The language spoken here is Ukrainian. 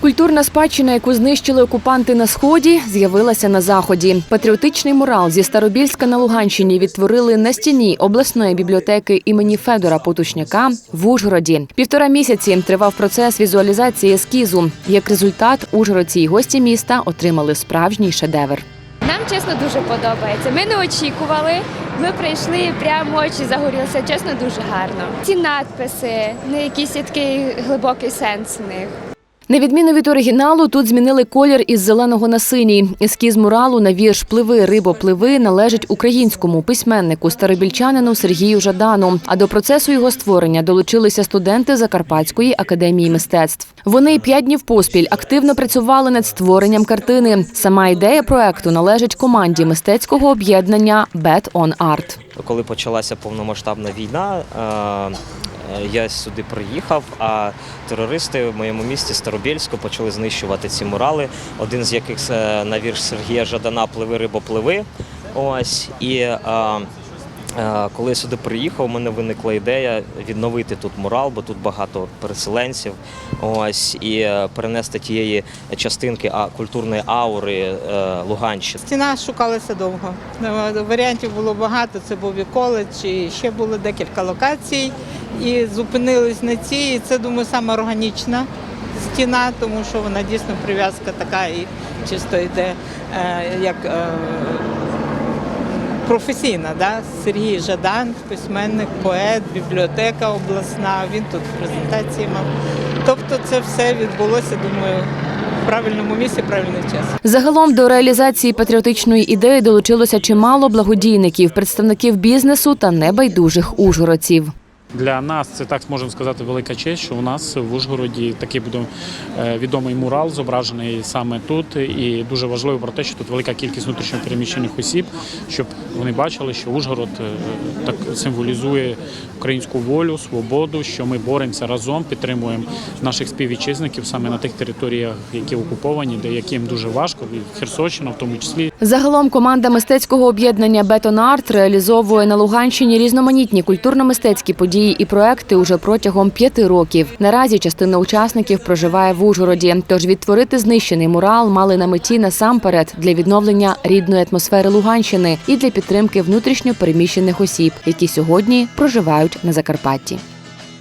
Культурна спадщина, яку знищили окупанти на сході, з'явилася на заході. Патріотичний мурал зі Старобільська на Луганщині відтворили на стіні обласної бібліотеки імені Федора Потушняка в Ужгороді. Півтора місяці тривав процес візуалізації ескізу. Як результат, ужгородці й гості міста отримали справжній шедевр. Нам чесно дуже подобається. Ми не очікували. Ми прийшли, прямо очі загорілися. Чесно, дуже гарно. Ці надписи, не якийсь такий глибокий сенс в них. На відміну від оригіналу, тут змінили колір із зеленого на синій. Ескіз муралу на вірш Пливи, рибо, пливи належить українському письменнику старобільчанину Сергію Жадану. А до процесу його створення долучилися студенти Закарпатської академії мистецтв. Вони п'ять днів поспіль активно працювали над створенням картини. Сама ідея проекту належить команді мистецького об'єднання Bet on Art. коли почалася повномасштабна війна, е, я сюди приїхав, а терористи в моєму місті Старобільську почали знищувати ці мурали. Один з яких е, на вірш Сергія Жадана Пливи рибо пливи. Ось і е, е, коли я сюди приїхав, у мене виникла ідея відновити тут мурал, бо тут багато переселенців. Ось і е, перенести тієї частинки а, культурної аури е, Луганщини. Стіна шукалася довго. Е, Варіантів було багато. Це був і коледж, і ще було декілька локацій. І зупинились на цій. І це, думаю, саме органічна стіна, тому що вона дійсно прив'язка така і чисто йде е, як е, професійна. Да? Сергій Жадан, письменник, поет, бібліотека обласна. Він тут презентації мав. Тобто це все відбулося, думаю, в правильному місці, правильний час. Загалом до реалізації патріотичної ідеї долучилося чимало благодійників, представників бізнесу та небайдужих ужгородців. Для нас це так можемо сказати велика честь, що у нас в Ужгороді такий буде е, відомий мурал зображений саме тут. І дуже важливо про те, що тут велика кількість внутрішньопереміщених осіб, щоб вони бачили, що Ужгород е, так символізує українську волю, свободу, що ми боремося разом, підтримуємо наших співвітчизників саме на тих територіях, які окуповані, де яким дуже важко, і Херсонщина в тому числі. Загалом команда мистецького об'єднання Бетон Арт реалізовує на Луганщині різноманітні культурно-мистецькі події і проекти уже протягом п'яти років. Наразі частина учасників проживає в Ужгороді. Тож відтворити знищений мурал мали на меті насамперед для відновлення рідної атмосфери Луганщини і для підтримки внутрішньо переміщених осіб, які сьогодні проживають на Закарпатті.